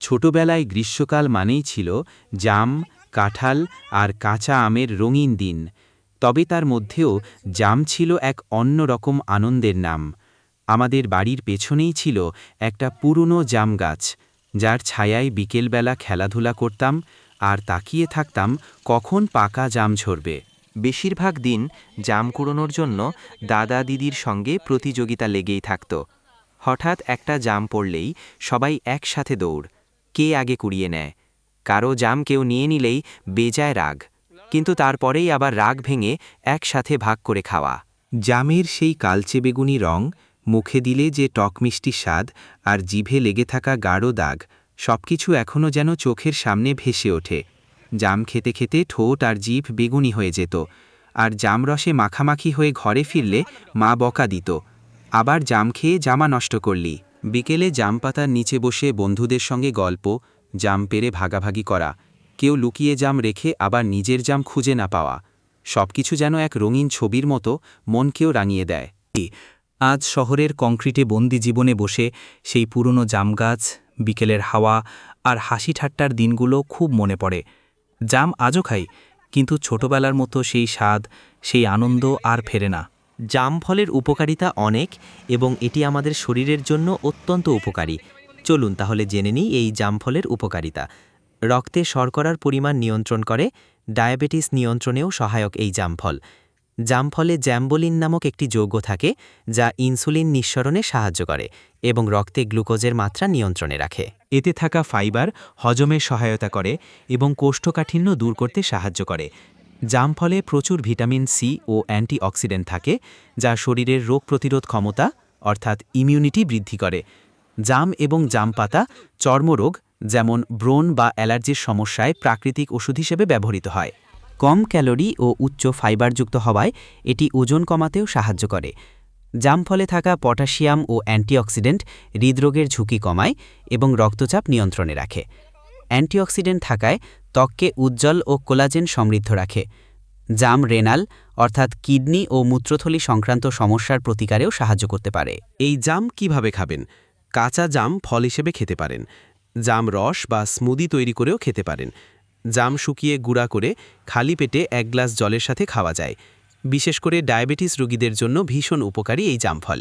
ছোটবেলায় গ্রীষ্মকাল মানেই ছিল জাম, কাঁঠাল আর কাঁচা আমের রঙিন দিন। তবে তার মধ্যেও জাম ছিল এক অন্যরকম আনন্দের নাম। আমাদের বাড়ির পেছনেই ছিল একটা পুরনো জাম গাছ, যার ছায়ায় বিকেলবেলা খেলাধুলা করতাম আর তাকিয়ে থাকতাম কখন পাকা জাম ঝরবে। বেশিরভাগ দিন জাম কুড়োনোর জন্য দাদা দিদির সঙ্গে প্রতিযোগিতা লেগেই থাকত। হঠাৎ একটা জাম পড়লেই সবাই একসাথে দৌড়। কে আগে কুড়িয়ে নেয়? কারও জাম কেউ নিয়ে নিলেই বেজায় রাগ। কিন্তু তারপরেই আবার রাগ ভেঙে একসাথে ভাগ করে খাওয়া। জামের সেই কালচে বেগুনি রং, মুখে দিলে যে টকমিষ্টি স্বাদ আর জিভে লেগে থাকা গাঢ় দাগ, সবকিছু এখনও যেন চোখের সামনে ভেসে ওঠে। জাম খেতে খেতে ঠোঁট আর জিভ বেগুনি হয়ে যেত, আর জামরসে মাখামাখি হয়ে ঘরে ফিরলে মা বকা দিত। আবার জাম খেয়ে জামা নষ্ট করলি। বিকেলে জাম পাতার নিচে বসে বন্ধুদের সঙ্গে গল্প, জাম পেরে ভাগাভাগি করা, কেউ লুকিয়ে জাম রেখে আবার নিজের জাম খুঁজে না পাওয়া, সবকিছু যেন এক রঙিন ছবির মতো মনকেও রাঙিয়ে দেয়। আজ শহরের কংক্রিটে বন্দি জীবনে বসে সেই পুরনো জামগাছ বিকেলের হাওয়া আর হাসি ঠাট্টার দিনগুলো খুব মনে পড়ে। জাম আজও খাই, কিন্তু ছোটবেলার মতো সেই স্বাদ, সেই আনন্দ আর ফেরে না। জাম ফলের উপকারিতা অনেক এবং এটি আমাদের শরীরের জন্য অত্যন্ত উপকারী। চলুন তাহলে জেনে নিই এই জাম ফলের উপকারিতা। রক্তে শর্করার পরিমাণ নিয়ন্ত্রণ করে, ডায়াবেটিস নিয়ন্ত্রণেও সহায়ক এই জামফল। জামফলে জ্যাম্বোলিন নামক একটি যৌগ থাকে, যা ইনসুলিন নিঃসরণে সাহায্য করে এবং রক্তে গ্লুকোজের মাত্রা নিয়ন্ত্রণে রাখে। এতে থাকা ফাইবার হজমে সহায়তা করে এবং কোষ্ঠকাঠিন্য দূর করতে সাহায্য করে জাম ফলে প্রচুর ভিটামিন সি ও অ্যান্টিঅক্সিডেন্ট থাকে, যা শরীরের রোগ প্রতিরোধ ক্ষমতা, অর্থাৎ ইমিউনিটি বৃদ্ধি করে। জাম এবং জাম পাতা চর্মরোগ, যেমন ব্রণ বা অ্যালার্জির সমস্যায় প্রাকৃতিক ওষুধ হিসেবে ব্যবহৃত হয়। কম ক্যালোরি ও উচ্চ ফাইবারযুক্ত হওয়ায় এটি ওজন কমাতেও সাহায্য করে। জাম ফলে থাকা পটাশিয়াম ও অ্যান্টিঅক্সিডেন্ট হৃদরোগের ঝুঁকি কমায় এবং রক্তচাপ নিয়ন্ত্রণে রাখে। অ্যান্টিঅক্সিডেন্ট থাকায় ত্বককে উজ্জ্বল ও কোলাজেন সমৃদ্ধ রাখে। জাম রেনাল, অর্থাৎ কিডনি ও মূত্রথলি সংক্রান্ত সমস্যার প্রতিকারেও সাহায্য করতে পারে। এই জাম কীভাবে খাবেন? কাঁচা জাম ফল হিসেবে খেতে পারেন। জাম রস বা স্মুদি তৈরি করেও খেতে পারেন। জাম শুকিয়ে গুঁড়া করে খালি পেটে এক গ্লাস জলের সাথে খাওয়া যায়। বিশেষ করে ডায়াবেটিস রোগীদের জন্য ভীষণ উপকারী এই জামফল